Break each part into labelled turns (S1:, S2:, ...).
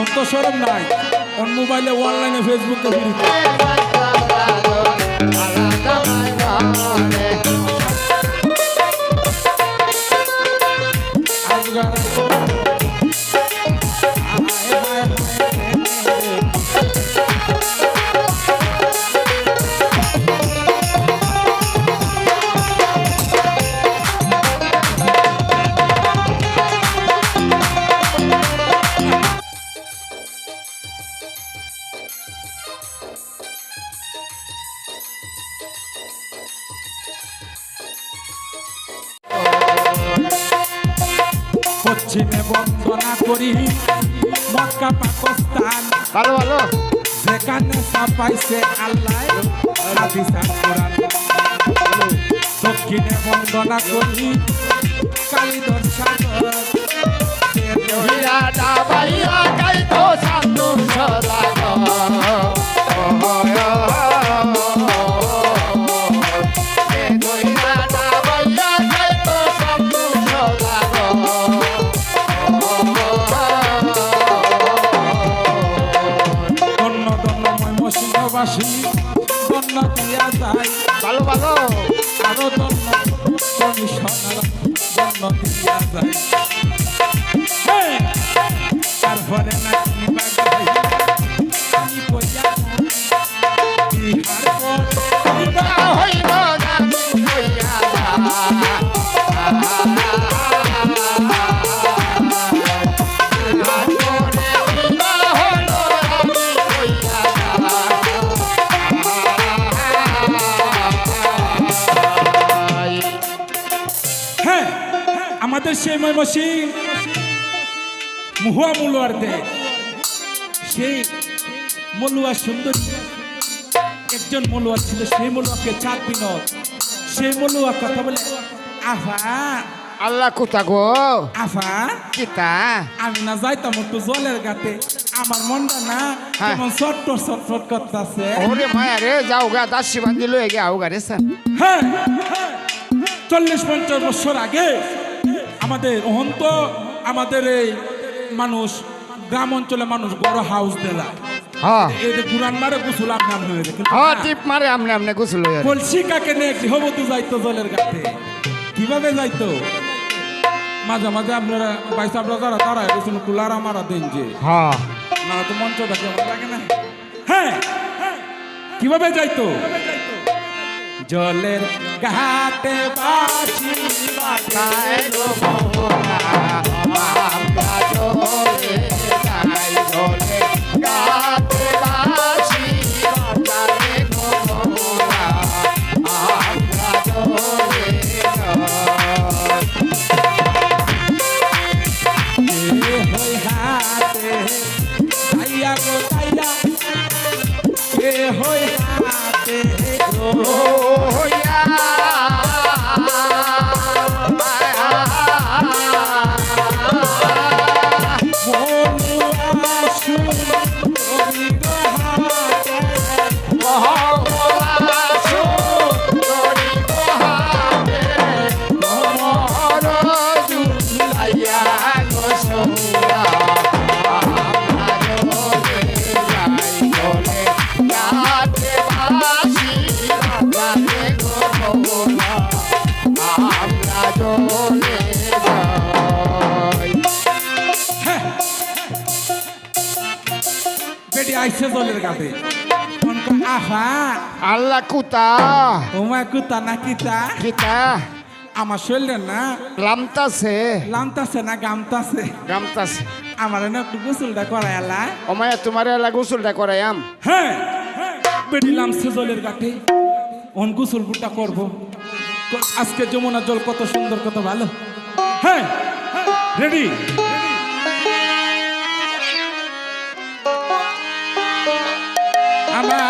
S1: তখন তো সরম নাই। ওর মোবাইলে অনলাইনে ফেসবুকে ফিরি
S2: ভালো ভালো।
S1: যেখানে চাপাইছে আল্লাহ। হাদিস কোরআন। দক্ষিণে বন্দনা করি কালী সাগর।
S2: হীরা ডাবাইয়া গাইতো সাধু সদাগর
S1: ময়মসিংহবাসী ধন্য দিয়া যায়
S2: ভালো ভালো।
S1: আরও ধন্য কমিশনার ধন্য দিয়া যায় ময়মসি মুহুয়া মুলোয়ার দে সেই মলুয়া সুন্দর একজন মলুয়া ছিল সেই মলুয়াকে চাঁদ বিনোদ সেই মলুয়া কথা বলে আফা
S2: আল্লাহ কোথা গো?
S1: আফা
S2: কিতা?
S1: আমি না যাইতাম একটু জলের গাতে আমার মনটা না
S2: হ্যাঁ।
S1: কেমন চটপট চটপট করতেছে।
S2: ওরে মায়া রে যাও গা দাসি বান্ধি লয়ে গে আও গা রে স্যার।
S1: হ্যাঁ। চল্লিশ পঞ্চাশ বছর আগে আমাদের ওহন তো আমাদের এই মানুষ গ্রাম অঞ্চলে মানুষ বড় হাউস দেলা। কীভাবে যাইতো? মাঝে মাঝে আপনারা বাইশ আপনারা যারা তারা কুলার আমারা দেন যে।
S2: হ্যাঁ।
S1: না তো মঞ্চটা কেমন লাগে না? হ্যাঁ। কীভাবে যাইতো? জলের ঘাটে বাসি
S2: বাতায় জলে যাই
S1: বেটি আইসে জলের গাতে আহা।
S2: আল্লাহ কুতা।
S1: তোমার কুতা না কিতা?
S2: কিতা?
S1: আমার শরীরে না।
S2: লামতাছে।
S1: লামতাছে না গামতাছে।
S2: গামতাছে।
S1: আমার না একটু গোসলটা করাই আলা
S2: ওমায়া তোমার এলা গোসলটা করাইয়াম
S1: হ্যাঁ বেটি লামছে জলের গাঠে। অন গোসল বুটা করব। আজকে যমুনা জল কত সুন্দর কত ভালো। হ্যাঁ রেডি। আমার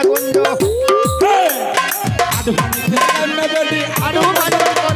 S1: গুন্ড আরও মাঝে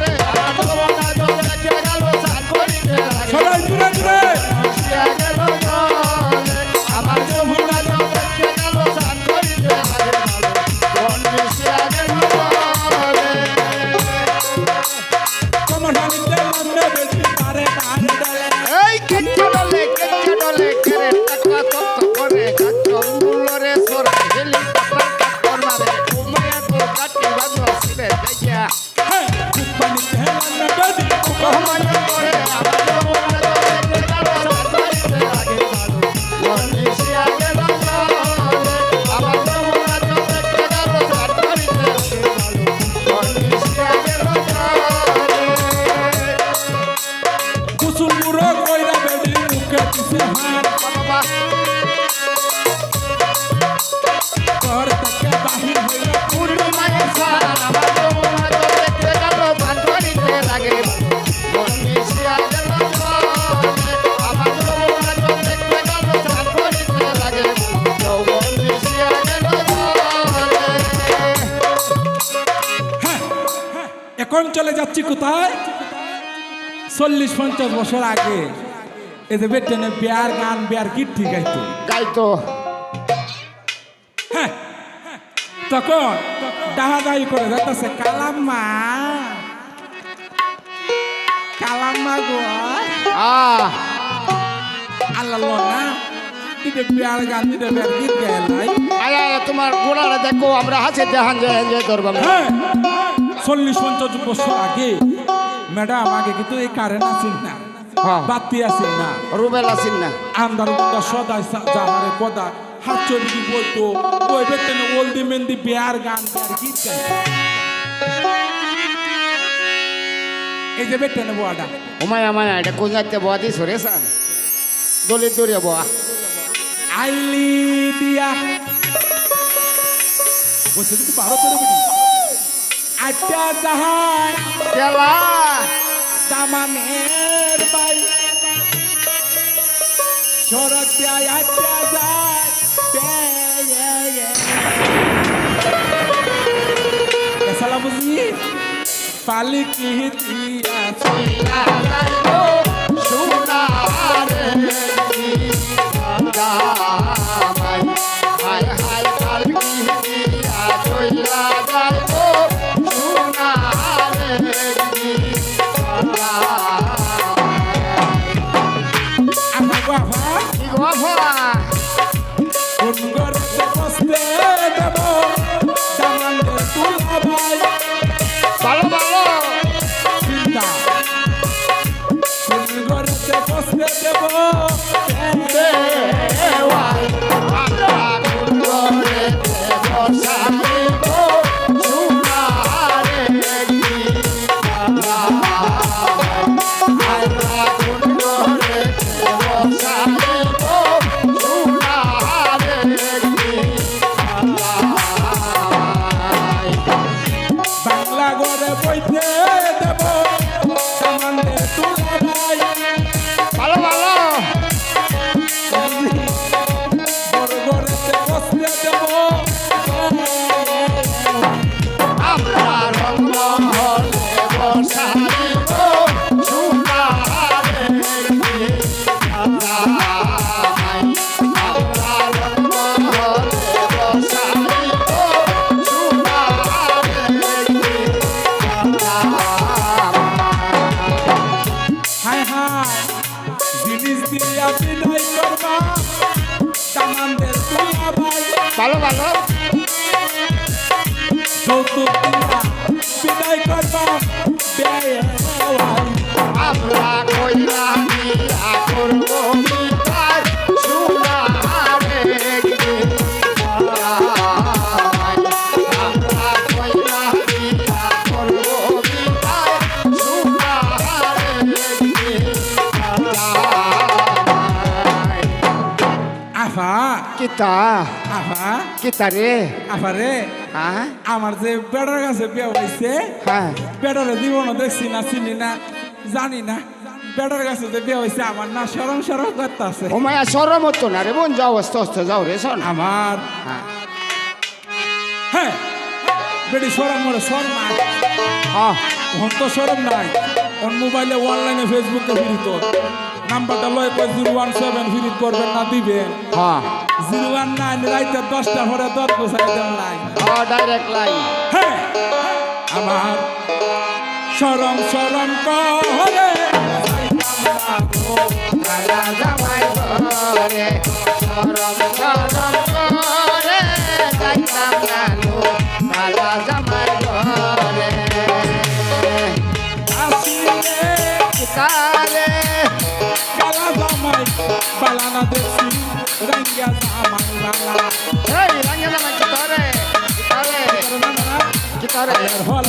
S1: চল্লিশ পঞ্চাশ বছর আগে এতে বিয়ার গান বিয়ার কীর্তি গাইতো
S2: গাইতো
S1: তখন করে যাচ্ছে কালাম্মা কালাম্মা গো আল্লাহ না গীত
S2: তোমার গোড়ারা দেখো আমরা হাসে দেখান যায় ধরবাম
S1: হ্যাঁ চল্লিশ পঞ্চাশ বছর আগে ম্যাডাম আগে কিন্তু এই কারেন্ট আছেন না
S2: হ্যাঁ।
S1: বাতি আছেন না।
S2: রুবেল আছেন না।
S1: আন্দারুন্দা সদাই জাহারে কদা হাত চলতি বলতো ওই বেতন ওলদি মেন্দি বিয়ার গান বিয়ার গীত এই যে বেতন বোয়াটা
S2: ওমায় আমার এটা কোন যাতে বোয়া দিস রে সান দলে দরে বোয়া
S1: আইলি দিয়া। বসে কিন্তু ভারতের বেটি? আচ্ছা সাহায়
S2: খেলা
S1: তামামের বাই। সড়ক দেয় আচ্ছা যায় সালা পালি
S2: কি?
S1: দিয়া
S2: কষ্টে কষ্টে দেব।
S1: bye.
S2: কিতা?
S1: আফা
S2: কিতা রে?
S1: আফা রে।
S2: হ্যাঁ
S1: আমার যে বেটার কাছে বিয়ে হয়েছে
S2: হ্যাঁ
S1: বেটারে জীবনও দেখছি না চিনি না জানি না। বেটার কাছে যে বিয়ে হয়েছে আমার না সরম সরম করতে আছে
S2: ও মায়া সরম হতো না রে বোন যাও অস্ত অস্ত যাও রে শোন।
S1: আমার। হ্যাঁ বেটি সরম মরে শর্মা
S2: হ্যাঁ
S1: তো সরম নাই। ওর মোবাইলে অনলাইনে ফেসবুকে ফিরিত নাম্বারটা লয় কয় জিরো ওয়ান সেভেন ফিরিত করবেন না দিবেন।
S2: হ্যাঁ।
S1: জিরো ওয়ান নাইন রাইতে দশটা পরে দশ বসাই দেন
S2: হ্যাঁ ডাইরেক্ট লাইন
S1: হ্যাঁ আমার সরম সরম করে।
S2: সরম সরম করে। কি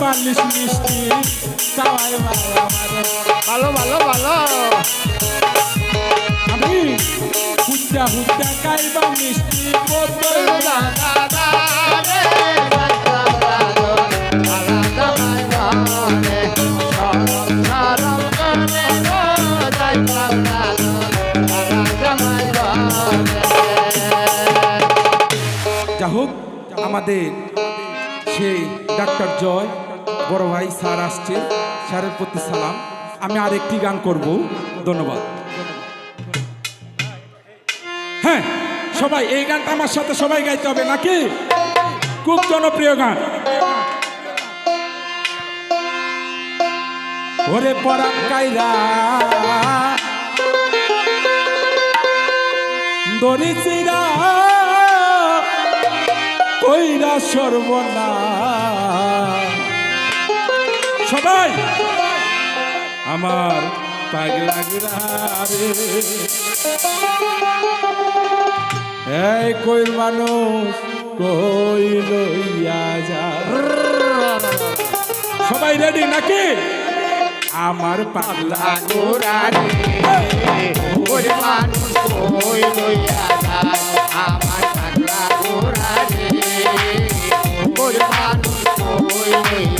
S1: বালিশ মিষ্টি মারে
S2: ভালো ভালো ভালো
S1: আমি হুদ্দা হুদ্দা খাইবা মিষ্টি বোতল
S2: ঘরে
S1: যা হোক আমাদের সেই ডাক্তার জয় বড় ভাই স্যার আসছে, স্যারের প্রতি সালাম। আমি আরেকটি গান করব, ধন্যবাদ। হ্যাঁ সবাই, এই গানটা আমার সাথে সবাই গাইতে হবে নাকি? খুব জনপ্রিয় গান। ওরে পরাম কাইরা দরিচিরা কইরা সর্বনা সবাই। আমার পাগলা রে। এই কইর মানুষ কই লইয়া যা সবাই রেডি নাকি? আমার পাগলা
S2: গোরারে ওরে মানুষ কই লইয়া যায়? আমার পাগলা গোরারে ওরে মানুষ কই লইয়া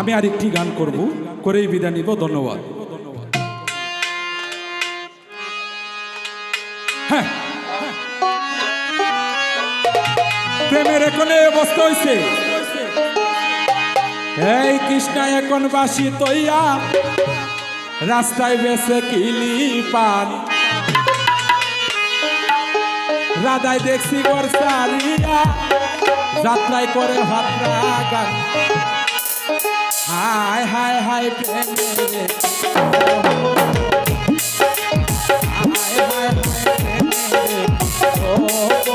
S1: আমি আরেকটি গান করব করেই বিদায় নিব ধন্যবাদ। প্রেমের এখন অবস্থা হইছে। এই কৃষ্ণা এখন বাসি তৈয়া, রাস্তায় বেসে কিলি পান। রাধায় দেখছি বর্ষারিয়া যাত্রায় করে ভাত্রা গান হায় হায় হায় প্রেমের হায় হায় হায় প্রেমের ও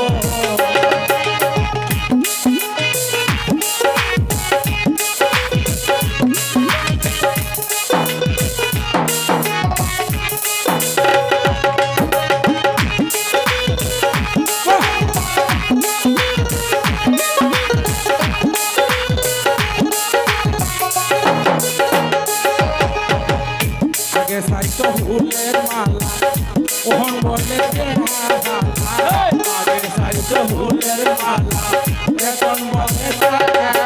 S1: এখন বলে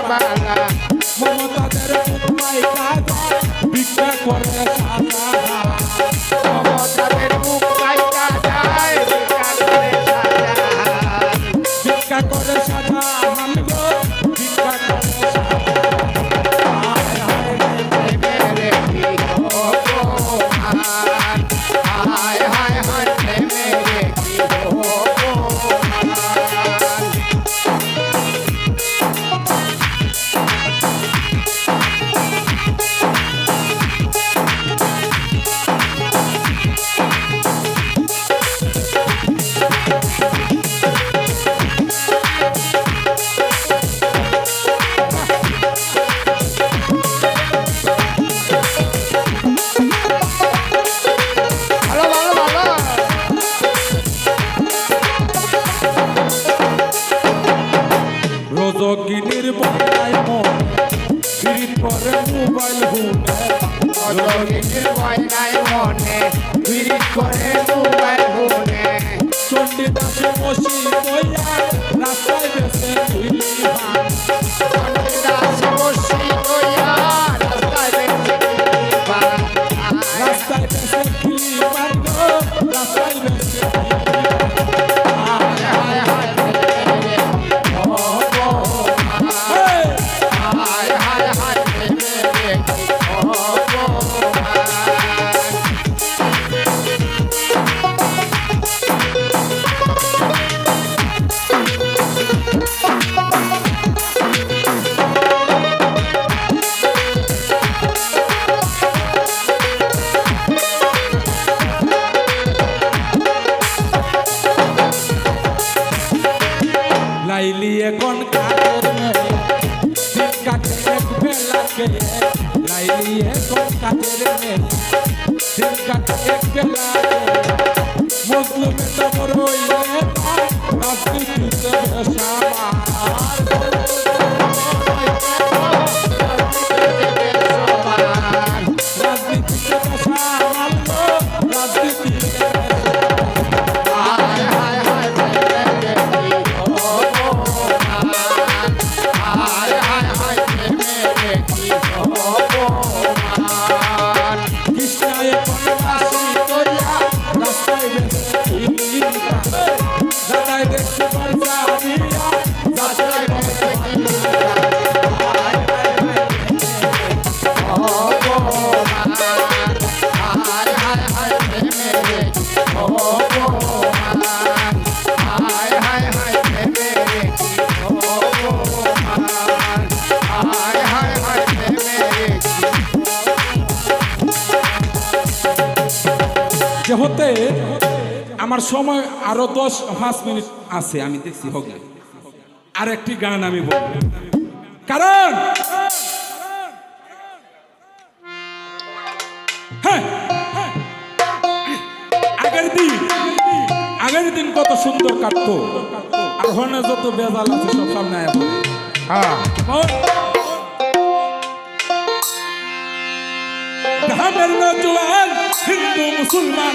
S1: যে হতে আমার সময় আরও দশ, পাঁচ মিনিট আছে, আমি দেখছি, হোক আর একটি গান আমি বল কারণ! হ্যাঁ, হ্যাঁ। আগের দিন আগের দিন কত সুন্দর কাটত। আর যত বেজাল আছে, সব সামনে
S2: হ্যাঁ।
S1: হিন্দু মুসলমান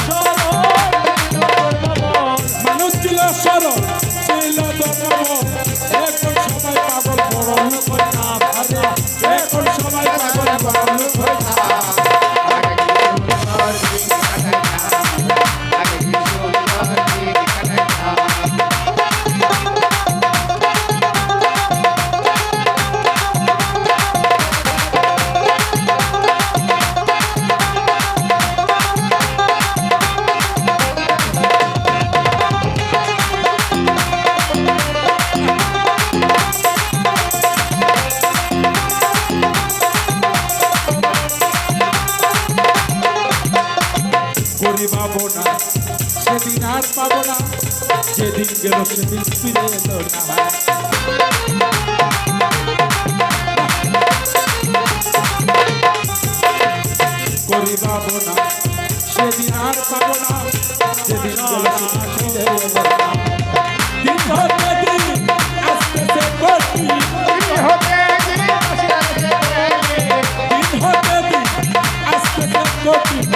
S1: গেল সেদিন ফিরে এলো না করি পাবো না সেদিন আর পাবো না সেদিন গেল সেদিন ফিরে এলো না দিন ধরে দিন আস্তে আস্তে করছি Copy.